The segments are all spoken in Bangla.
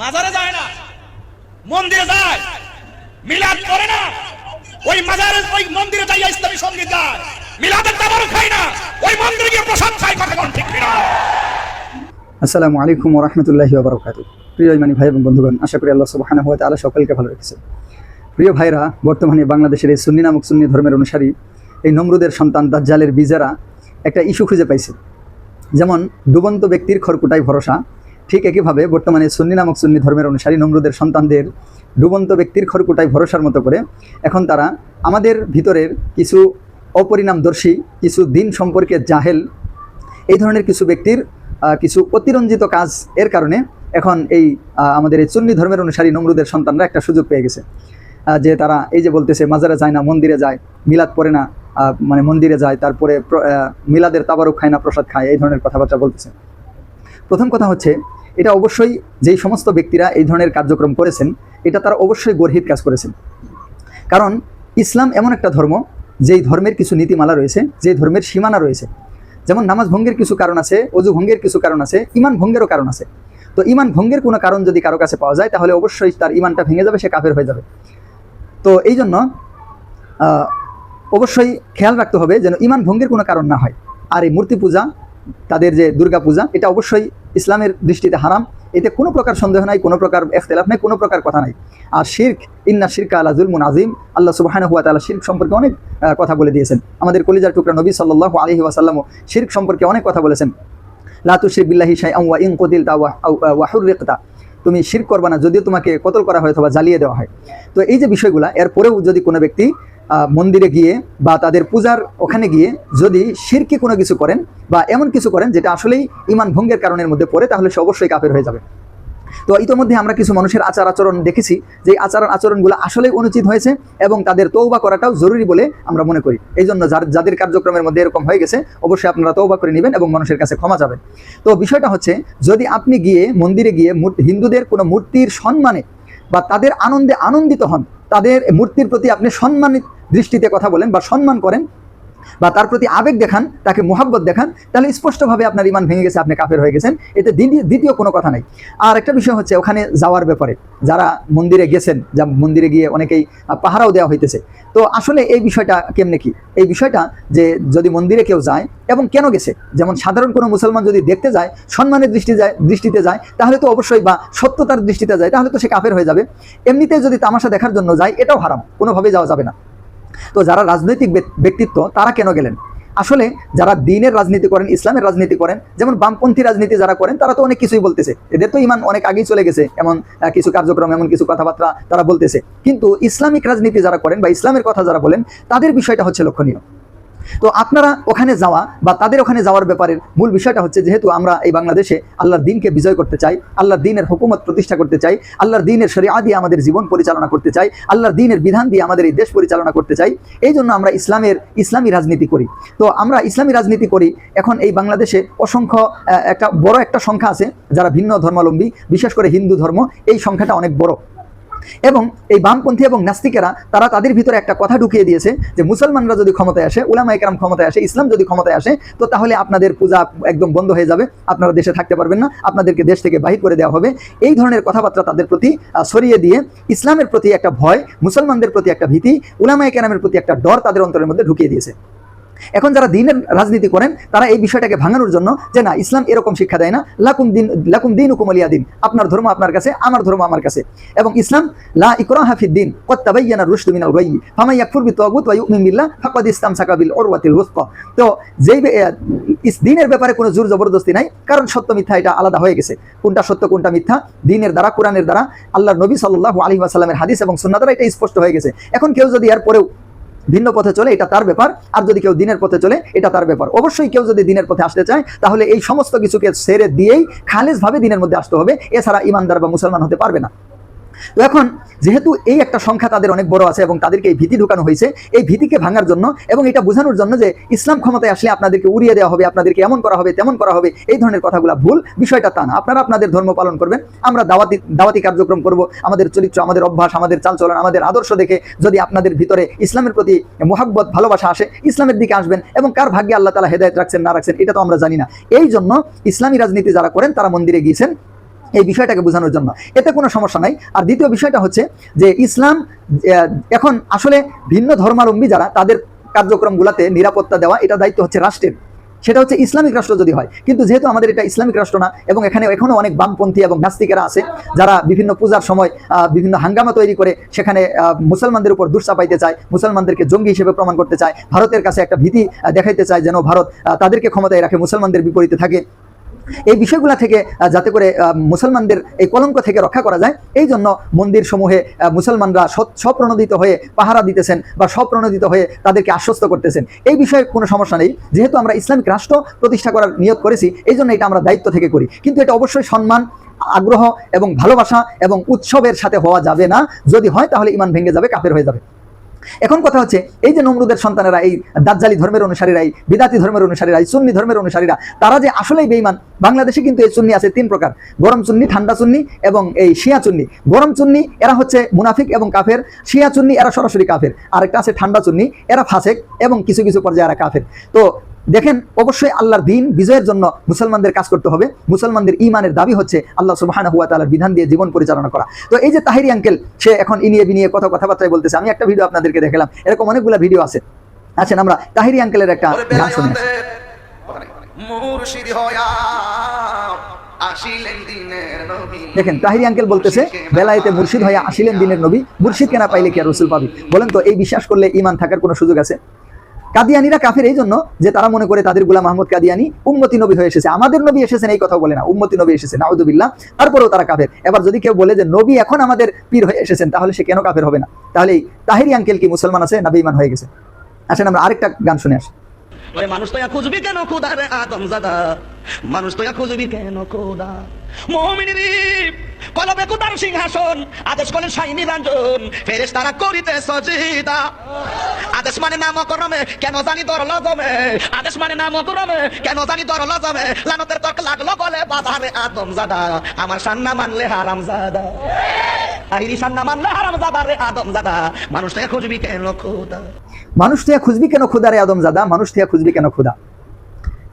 মাজারে যায় না, মন্দিরে যায়, মিলাদ করে না। ওই মাজারে, ওই মন্দিরে যাই ইসলামী সংগীত গায়। মিলাদের দাবারও খায় না, ওই মন্দিরে গিয়ে প্রসাদ খায়, কথা কোন ঠিক কিনা? আসসালামু আলাইকুম রহমতুল্লাহি ওবরাকাতু প্রিয় ইমানি ভাই এবং বন্ধুগণ, আশা করি আল্লাহ সুবহানাহু ওয়া তাআলা সকলকে ভালো রেখেছে প্রিয় ভাইরা, বর্তমানে বাংলাদেশের এই সুন্নি নামক সুন্নি ধর্মের অনুসারী, এই নমরুদের সন্তান দাজ্জালের বীজারা একটা ইস্যু খুঁজে পাইছে। যেমন, ডুবন্ত ব্যক্তির খড়কুটায় ভরসা ঠিক একইভাবে বর্তমানে সুন্নি নামক সুন্নি ধর্মের অনুসারী নমরুদের সন্তানদের ডুবন্ত ব্যক্তির খড়কুটায় ভরসার মতো করে এখন তারা আমাদের ভিতরের কিছু অপরিণামদর্শী, কিছু দিন সম্পর্কে জাহেল, এই ধরনের কিছু ব্যক্তির কিছু অতিরঞ্জিত কাজ এর কারণে এখন এই আমাদের এই সুন্নি ধর্মের অনুসারী নমরুদের সন্তানরা একটা সুযোগ পেয়ে গেছে। যে তারা এই যে বলতেছে, মাজারে যায় না, মন্দিরে যায়, মিলাদ পড়ে না মানে মন্দিরে যায়, তারপরে মিলাদের তাবারুক খায় না, প্রসাদ খায়, এই ধরনের কথাবার্তা বলতেছে। প্রথম কথা হচ্ছে, এটা অবশ্যই যেই সমস্ত ব্যক্তিরা এই ধরনের কার্যক্রম করেছেন, এটা তারা অবশ্যই গর্হিত কাজ করেছেন। কারণ ইসলাম এমন একটা ধর্ম, যেই ধর্মের কিছু নীতিমালা রয়েছে যে ধর্মের সীমানা রয়েছে। যেমন নামাজ ভঙ্গের কিছু কারণ আছে, অজু ভঙ্গের কিছু কারণ আছে ইমান ভঙ্গেরও কারণ আছে। তো ইমান ভঙ্গের কোনো কারণ যদি কারও কাছে পাওয়া যায়, তাহলে অবশ্যই তার ইমানটা ভেঙে যাবে, সে কাফের হয়ে যাবে। তো এই জন্য অবশ্যই খেয়াল রাখতে হবে যেন ইমান ভঙ্গের কোনো কারণ না হয়। আর এই মূর্তি পূজা তাদের যে দুর্গা পূজা এটা অবশ্যই ইসলামের দৃষ্টিতে হারাম। এতে কোনো প্রকার সন্দেহ নাই, কোনো প্রকার এখতলাফ নাই, কোনো প্রকার কথা নাই। আর শির্ক, ইন্না শিরকা জুলমুন আজিম আল্লাহ সুবাহানা হুয়া তালা শির্ক সম্পর্কে অনেক কথা বলে দিয়েছেন। আমাদের কলিজার টুকরা নবী সাল্লাহ আলহি ওয়াসাল্লামও শির্ক সম্পর্কে অনেক কথা বলেছেন। লাতু শির বিল্লাহি শাই ওয়া ইন কদিল তা ওয়াহুর রেকতা তুমি শির করবা না, যদিও তোমাকে কতল করা হয় অথবা জ্বালিয়ে দেওয়া হয়। তো এই যে বিষয়গুলা, এরপরেও যদি কোনো ব্যক্তি মন্দিরে গিয়ে বা তাদের পূজার ওখানে গিয়ে যদি শিরকে কোনো কিছু করেন বা এমন কিছু করেন যেটা আসলেই ইমান ভঙ্গের কারণের মধ্যে পড়ে, তাহলে সে অবশ্যই কাফের হয়ে যাবে। তো ইতোমধ্যে আমরা কিছু মানুষের আচার আচরণ দেখেছি, যে এই আচার আচরণগুলো আসলেই অনুচিত হয়েছে এবং তাদের তৌবা করাটাও জরুরি বলে আমরা মনে করি। এই জন্য যাদের কার্যক্রমের মধ্যে এরকম হয়ে গেছে, অবশ্যই আপনারা তৌবা করে নেবেন এবং মানুষের কাছে ক্ষমা যাবেন তো বিষয়টা হচ্ছে, যদি আপনি গিয়ে মন্দিরে গিয়ে হিন্দুদের কোনো মূর্তির সম্মানে বা তাদের আনন্দে আনন্দিত হন, তাদের মূর্তির প্রতি আপনি সম্মানিত দৃষ্টিতে কথা বলেন বা সম্মান করেন বা তার প্রতি আবেগ দেখান, তাকে মোহাব্বত দেখান, তাহলে স্পষ্টভাবে আপনার ইমান ভেঙে গেছে, আপনি কাফের হয়ে গেছেন। এতে দ্বিতীয় কোনো কথা নাই। আর একটা বিষয় হচ্ছে ওখানে যাওয়ার ব্যাপারে, যারা মন্দিরে গেছেন, যা মন্দিরে গিয়ে অনেকেই পাহারাও দেওয়া হইতেছে। তো আসলে এই বিষয়টা কেমনে কি? এই বিষয়টা যে যদি মন্দিরে কেউ যায় এবং কেন গেছে, যেমন সাধারণ কোনো মুসলমান যদি দেখতে যায়, সম্মানের দৃষ্টি যায়, দৃষ্টিতে যায়, তাহলে তো অবশ্যই বা সত্যতার দৃষ্টিতে যায়, তাহলে তো সে কাফের হয়ে যাবে। এমনিতে যদি তামাশা দেখার জন্য যায়, এটাও হারাম, কোনোভাবেই যাওয়া যাবে না। তো যারা রাজনৈতিক ব্যক্তিত্ব, তারা কেন গেলেন? আসলে যারা দিনের রাজনীতি করেন, ইসলামের রাজনীতি করেন, যেমন বামপন্থী রাজনীতি যারা করেন, তারা তো অনেক কিছুই বলতেছে। এদের তো ইমান অনেক আগেই চলে গেছে, এমন কিছু কার্যক্রম, এমন কিছু কথাবার্তা তারা বলতেছে। কিন্তু ইসলামিক রাজনীতি যারা করেন বা ইসলামের কথা যারা বলেন, তাদের বিষয়টা হচ্ছে লক্ষণীয়। তো আপনারা ওখানে যাওয়া বা তাদের ওখানে যাওয়ার ব্যাপারের মূল বিষয়টা হচ্ছে যেহেতু আমরা এই বাংলাদেশে আল্লাহর দিনকে বিজয় করতে চাই, আল্লাহর দিনের হুকুমত প্রতিষ্ঠা করতে চাই, আল্লাহর দিনের শরিয়া দিয়ে আমাদের জীবন পরিচালনা করতে চাই, আল্লাহর দিনের বিধান দিয়ে আমাদের এই দেশ পরিচালনা করতে চাই, এই জন্য আমরা ইসলামের ইসলামী রাজনীতি করি। তো আমরা ইসলামী রাজনীতি করি, এখন এই বাংলাদেশে অসংখ্য একটা বড় একটা সংখ্যা আছে যারা ভিন্ন ধর্মাবলম্বী, বিশেষ করে হিন্দু ধর্ম, এই সংখ্যাটা অনেক বড়। এবং এই বামপন্থী এবং নাস্তিকেরা, তারা তাদের ভিতরে একটা কথা ঢুকিয়ে দিয়েছে যে মুসলমানরা যদি ক্ষমতায় আসে উলামা একরাম ক্ষমতায় আসে, ইসলাম যদি ক্ষমতায় আসে, তো তাহলে আপনাদের পূজা একদম বন্ধ হয়ে যাবে, আপনারা দেশে থাকতে পারবেন না, আপনাদেরকে দেশ থেকে বাহির করে দেওয়া হবে। এই ধরনের কথাবার্তা তাদের প্রতি সরিয়ে দিয়ে ইসলামের প্রতি একটা ভয়, মুসলমানদের প্রতি একটা ভীতি উলামা একরামের প্রতি একটা ডর তাদের অন্তরের মধ্যে ঢুকিয়ে দিয়েছে। এখন যারা দিনের রাজনীতি করেন, তারা এই বিষয়টাকে ভাঙানোর জন্য যে না, ইসলাম এরকম শিক্ষা দেয় না, লাকুম দিন লাকুম দিন উকুমলিয়া দিন আপনার ধর্ম আপনার কাছে, আমার ধর্ম আমার কাছে। এবং ইসলাম, লা ইকরা হাফিদ দিন কত্তাবাইয়ানা রুশদু মিনাল গায়ি ফামাই ইয়াকফুর বিতাগুত ওয়া ইউমিন বিল্লাহ, ফাকাদ ইসতামসাকা বিল উরওয়াতিল ওয়াসকা তো যেই ইস দিনের ব্যাপারে কোনো জোর জবরদস্তি নাই, কারণ সত্য মিথ্যা এটা আলাদা হয়ে গেছে। কোনটা সত্য, কোনটা মিথ্যা, দিনের দ্বারা, কোরআনের দ্বারা, আল্লাহর নবী সাল্লাল্লাহু আলাইহি ওয়াসাল্লামের হাদিস এবং সুন্নাহ দ্বারা এটা স্পষ্ট হয়ে গেছে। এখন কেউ যদি এর পরেও ভিন্ন পথে চলে, এটা তার ব্যাপার। আর যদি কেউ দিনের পথে চলে, এটা তার ব্যাপার। অবশ্যই কেউ যদি দিনের পথে আসতে চায়, তাহলে এই সমস্ত কিছুকে সেরে দিয়েই খালেজভাবে দিনের মধ্যে আসতে হবে। এছাড়া ইমানদার বা মুসলমান হতে পারবে না। তো এখন যেহেতু এই একটা সংখ্যা তাদের অনেক বড় আছে এবং তাদেরকে এই ভীতি ঢুকানো হয়েছে, এই ভীতিকে ভাঙার জন্য এবং এটা বোঝানোর জন্য যে ইসলাম ক্ষমতায় আসলে আপনাদেরকে উড়িয়ে দেওয়া হবে, আপনাদেরকে এমন করা হবে, তেমন করা হবে, এই ধরনের কথাগুলো ভুল, বিষয়টা তা না। আপনারা আপনাদের ধর্ম পালন করবেন, আমরা দাওয়াতি দাওয়াতি কার্যক্রম করব, আমাদের চরিত্র, আমাদের অভ্যাস, আমাদের চালচলন, আমাদের আদর্শ দেখে যদি আপনাদের ভিতরে ইসলামের প্রতি মোহাব্বত, ভালোবাসা আসে, ইসলামের দিকে আসবেন এবং কার ভাগ্যে আল্লাহ তালা হেদায়ত রাখছেন, না রাখছেন, এটা তো আমরা জানি না। এই জন্য ইসলামী রাজনীতি যারা করেন, তারা মন্দিরে গিয়েছেন এই বিষয়টাকে বোঝানোর জন্য। এতে কোনো সমস্যা নাই। আর দ্বিতীয় বিষয়টা হচ্ছে যে ইসলাম এখন আসলে ভিন্ন ধর্মাবলম্বী যারা, তাদের কার্যক্রমগুলোতে নিরাপত্তা দেওয়া, এটা দায়িত্ব হচ্ছে রাষ্ট্রের। সেটা হচ্ছে ইসলামিক রাষ্ট্র যদি হয়। কিন্তু যেহেতু আমাদের এটা ইসলামিক রাষ্ট্র না, এবং এখানে এখনও অনেক বামপন্থী এবং নাস্তিকেরা আছে, যারা বিভিন্ন পূজার সময় বিভিন্ন হাঙ্গামা তৈরি করে সেখানে মুসলমানদের উপর দুঃসাপাইতে চায়, মুসলমানদেরকে জঙ্গি হিসেবে প্রমাণ করতে চায়, ভারতের কাছে একটা ভীতি দেখাইতে চায় যেন ভারত তাদেরকে ক্ষমতায় রাখে, মুসলমানদের বিপরীতে থাকে। এই বিষয়গুলো থেকে যাতে করে মুসলমানদের এই কলঙ্ক থেকে রক্ষা করা যায়, এই জন্য মন্দির সমূহে মুসলমানরা স্বপ্রণোদিত হয়ে পাহারা দিতেছেন বা স্বপ্রণোদিত হয়ে তাদেরকে আশ্বস্ত করতেছেন। এই বিষয়ে কোনো সমস্যা নেই। যেহেতু আমরা ইসলামিক রাষ্ট্র প্রতিষ্ঠা করার নিয়োগ করেছি, এই জন্য এটা আমরা দায়িত্ব থেকে করি। কিন্তু এটা অবশ্যই সম্মান, আগ্রহ এবং ভালোবাসা এবং উৎসবের সাথে হওয়া যাবে না। যদি হয়, তাহলে ইমান ভেঙে যাবে, কাফের হয়ে যাবে। এখন কথা হচ্ছে, এই যে নমরুদের সন্তানেরা, এই দাজ্জালি ধর্মের অনুসারীরা এই বিদাতি ধর্মের অনুসারীরা, এই সুন্নি ধর্মের অনুসারীরা, তারা যে আসলেই বেইমান বাংলাদেশে কিন্তু এই চুন্নি আছে তিন প্রকার। গরম চুন্নি ঠান্ডা চুন্নি এবং এই শিয়া চুন্নি গরম চুন্নি এরা হচ্ছে মুনাফিক এবং কাফের। শিয়া চুন্নি এরা সরাসরি কাফের। আরেকটা আছে ঠান্ডা চুন্নি এরা ফাসেক এবং কিছু কিছু পর্যায়ে এরা কাফের। তো দেখেন অবশ্যই আল্লাহর দিন বিজয়ের জন্য মুসলমানদের কাজ করতে হবে। মুসলমানদের ইমানের দাবি হচ্ছে আল্লাহ সুবাহানা হুয়া তালার বিধান দিয়ে জীবন পরিচালনা করা। তো এই যে তাহিরি আঙ্কেল সে এখন ইনিয়ে বিনিয়ে কথা কথাবার্তায় বলতেছে আমি একটা ভিডিও আপনাদেরকে দেখালাম এরকম অনেকগুলো ভিডিও আছে। আছেন আমরা তাহিরি আঙ্কেলের একটা গান শুনে। মুর্শিদ আসিলেন দিনের নবী। দেখেন তাহিরি আঙ্কেল বলতেছে বেলায়েতে মুর্শিদ হয়ে আসিলেন দিনের নবী মুর্শিদ কেনা পাইলে কি আর রসুল পাবি? বলেন তো এই বিশ্বাস করলে ইমান থাকার কোনো সুযোগ আছে? কাদিয়ানিরা কাফের এই জন্য যে তারা মনে করে তাদের গুলাম আহমদ কাদিয়ানি উম্মতি নবী হয়ে এসেছে। আমাদের নবী এসেছেন এই কথা বলে না, উম্মতি নবী এসেছেন আউদুবিল্লাহ তারপরেও তারা কাফের। এবার যদি কেউ বলে যে নবী এখন আমাদের পীর হয়ে এসেছেন, তাহলে সে কেন কাফের হবে না? তাহলে এই তাহিরি আঙ্কেল কি মুসলমান আছে না বেঈমান হয়ে গেছে? আসেন আমরা আরেকটা গান শুনে আসি। মানুষ তো খুঁজবি কেন খুদা রে আদম জাদা মানুষ তো খুঁজবি কেন খুদা? মোমিনীর কলবে কুদার সিংহাসন, আদেশ করেন সাই নিরঞ্জন ফেরেস তারা করিতে সজিদা আদেশ মানে নাম করমে কেন জানি দর লগমে আদেশ মানে নাম করমে কেন জানি দর লগমে লানতের তর্ক লাগল বলে বাজারে আদম জাদা আমার সান্না মানলে হারাম জাদা আহিরি সান্না মানলে হারাম জাদা রে আদম জাদা মানুষ তো খুঁজবি কেন খুদা মানুষ থেকে খুঁজবি কেন খুদারে আদম জাদা মানুষ থেকে খুঁজবি কেন খুদা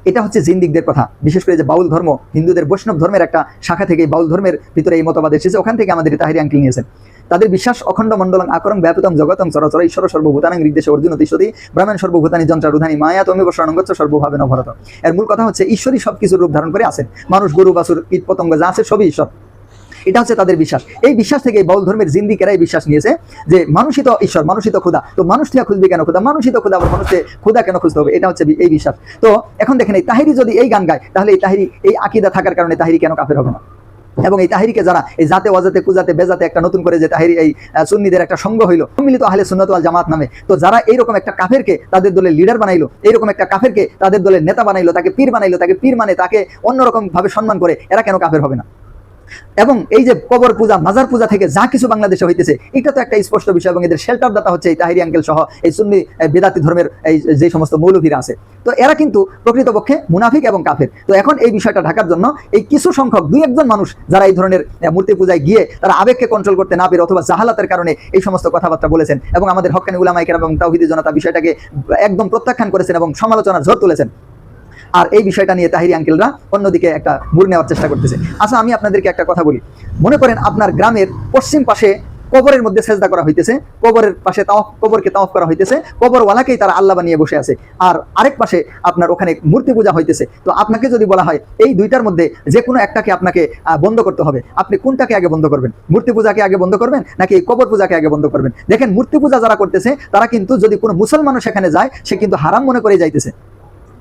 এটা হচ্ছে জিন্দিকদের কথা। বিশেষ করে যে বাউল ধর্ম, হিন্দুদের বৈষ্ণব ধর্মের একটা শাখা থেকে বাউল ধর্মের ভিতরে এই মতবাদ এসেছে ওখান থেকে আমাদের তাহিরি আঙ্কি নিয়েছে তাদের বিশ্বাস, অখণ্ড মণ্ডলং আকরং ব্যাপতম জগতং চরচর ঈশ্বর সর্বভূতানাং নির্দেশে অর্জুন তিষ্ঠতি ব্রাহ্মণ সর্বভূতানি যন্ত্রারুধানী মায়া তুমি বর্ষানঙ্গচ্ছ সর্বভাবে নভরত। এর মূল কথা হচ্ছে ঈশ্বরই সব কিছুর রূপ ধারণ করে আছেন। মানুষ গরু বাসুর কীট পতঙ্গ যা আছে সবই ঈশ্বর এটা হচ্ছে তাদের বিশ্বাস। এই বিশ্বাস থেকে এই বাউল ধর্মের জিন্দিকেরাই বিশ্বাস নিয়েছে যে মানুষই তো ঈশ্বর, মানুষই তো ক্ষুদা তো মানুষ থেকে খুঁজবি কেন ক্ষুদা মানুষই তো ক্ষুদা আবার মানুষকে ক্ষুদা কেন খুঁজতে হবে? এটা হচ্ছে এই বিশ্বাস। তো এখন দেখেন, এই তাহিরি যদি এই গান গায়, তাহলে এই তাহিরি, এই আকিদা থাকার কারণে তাহিরি কেন কাফের হবে না? এবং এই তাহিরিকে যারা এই জাতে, অজাতে, কুজাতে, বেজাতে একটা নতুন করে যে তাহিরি এই সুন্নিদের একটা সঙ্গ হইল, সম্মিলিত আহলে সুন্নত ওয়াল জামাত নামে, তো যারা এইরকম একটা কাফেরকে তাদের দলের লিডার বানাইলো, এইরকম একটা কাফেরকে তাদের দলের নেতা বানাইলো, তাকে পীর বানাইলো, তাকে পীর মানে তাকে অন্যরকম ভাবে সম্মান করে, এরা কেন কাফের হবে না? এবং এই যে কবর পূজা, মাজার পূজা থেকে যা কিছু বাংলাদেশে হইতেছে, এটা তো একটা স্পষ্ট বিষয় এবং এদের শেল্টার দাতা হচ্ছে এই তাহিরি আঙ্কেল সহ এই সুন্নি বেদাতি ধর্মের এই, যে সমস্ত মৌলভীরা আছে। তো এরা কিন্তু প্রকৃতপক্ষে মুনাফিক এবং কাফের। তো এখন এই বিষয়টা ঢাকার জন্য এই কিছু সংখ্যক দুই একজন মানুষ যারা এই ধরনের মূর্তি পূজায় গিয়ে তারা আবেগকে কন্ট্রোল করতে না পেরে অথবা জাহালাতের কারণে এই সমস্ত কথাবার্তা বলেছেন এবং আমাদের হকানি উলামাইকের এবং তাওহিদি জনতা বিষয়টাকে একদম প্রত্যাখ্যান করেছেন এবং সমালোচনার ঝড় তুলেছেন। আর এই বিষয়টা নিয়ে তাহিরি আঙ্কেলরা অন্যদিকে একটা মুড় নেওয়ার চেষ্টা করতেছে। আচ্ছা আমি আপনাদেরকে একটা কথা বলি। মনে করেন আপনার গ্রামের পশ্চিম পাশে কবরের মধ্যে সেজদা করা হইতেছে, কবরের পাশে তাওয়াফ, কবরকে তাওয়াফ করা হইতেছে, কবরওয়ালাকেই তারা আল্লাহ বানিয়ে বসে আছে। আর আরেক পাশে আপনার ওখানে মূর্তি পূজা হইতেছে। তো আপনাকে যদি বলা হয়, এই দুইটার মধ্যে যে কোনো একটাকে আপনাকে বন্ধ করতে হবে। আপনি কোনটাকে আগে বন্ধ করবেন? মূর্তি পূজাকে আগে বন্ধ করবেন, নাকি এই কবর পূজাকে আগে বন্ধ করবেন? দেখেন, মূর্তি পূজা যারা করতেছে, তারা কিন্তু যদি কোনো মুসলমানও সেখানে যায়, সে কিন্তু হারাম মনে করে যাইতেছে।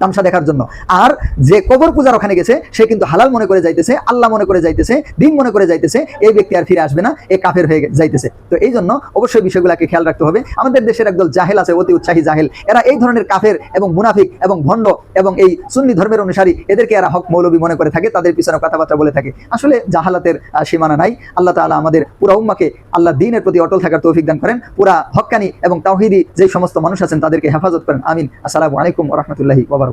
তামসা দেখার জন্য। আর যে কবর পূজার ওখানে গেছে, সে কিন্তু হালাল মনে করে যাইতেছে, আল্লাহ মনে করে যাইতেছে, দিন মনে করে যাইতেছে, এই ব্যক্তি আর ফিরে আসবে না, এ কাফের হয়ে যাইতেছে। তো এই জন্য অবশ্যই বিষয়গুলোকে খেয়াল রাখতে হবে। আমাদের দেশের একদল জাহেল আছে, অতি উৎসাহী জাহেল। এরা এই ধরনের কাফের এবং মুনাফিক এবং ভণ্ড এবং এই সুন্নি ধর্মের অনুসারী, এদেরকে এরা হক মৌলবী মনে করে থাকে, তাদের পিছনে কথাবার্তা বলে থাকে। আসলে জাহালাতের সীমানা নাই। আল্লাহ তাআলা আমাদের পুরা উম্মাকে আল্লাহ দিনের প্রতি অটল থাকার তৌফিক দান করেন। পুরা হক্কানি এবং তাওহিদি যে সমস্ত মানুষ আছেন, তাদেরকে হেফাজত করেন। আমিন। আসসালামু আলাইকুম রাহমাতুল্লাহি বারাকাতুহু।